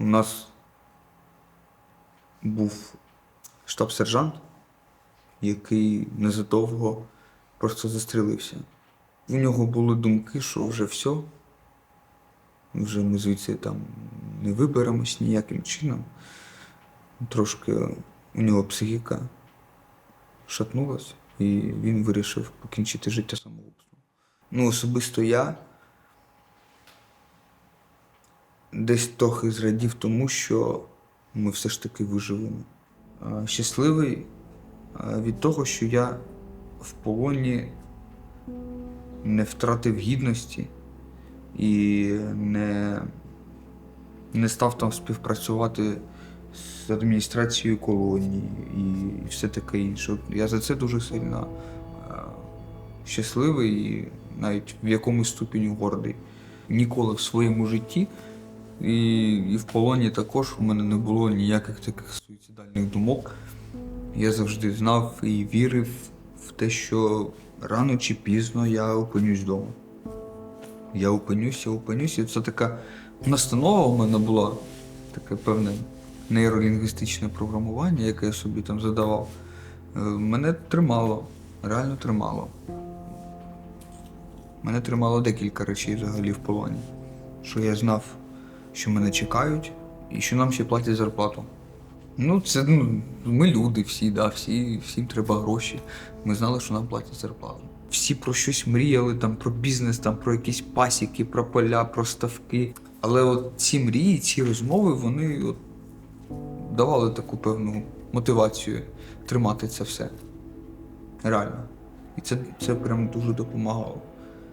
У нас був штаб-сержант, який незадовго просто застрілився. У нього були думки, що вже все, вже ми звідси там не виберемось ніяким чином. Трошки у нього психіка шатнулась, і він вирішив покінчити життя самогубством. Ну, особисто я десь трохи зрадів тому, що ми все ж таки виживемо. Щасливий від того, що я в полоні не втратив гідності і не, не став там співпрацювати з адміністрацією колонії і все таке інше. Я за це дуже сильно щасливий і навіть в якомусь ступені гордий. Ніколи в своєму житті і, і в полоні також у мене не було ніяких таких суїцидальних думок. Я завжди знав і вірив в те, що рано чи пізно я опинюсь вдома. Я опинюсь, я опинюсь. І це така настанова у мене була, таке певне нейролінгвістичне програмування, яке я собі там задавав. Е, Мене тримало, реально тримало. Мене тримало декілька речей взагалі в полоні. Що я знав, що мене чекають, і що нам ще платять зарплату. Ну, це ну, ми люди всі, да, всі, всім треба гроші. Ми знали, що нам платять зарплату. Всі про щось мріяли, там, про бізнес, там, про якісь пасіки, про поля, про ставки. Але от ці мрії, ці розмови, вони от давали таку певну мотивацію тримати це все. Реально. І це, це прям дуже допомагало.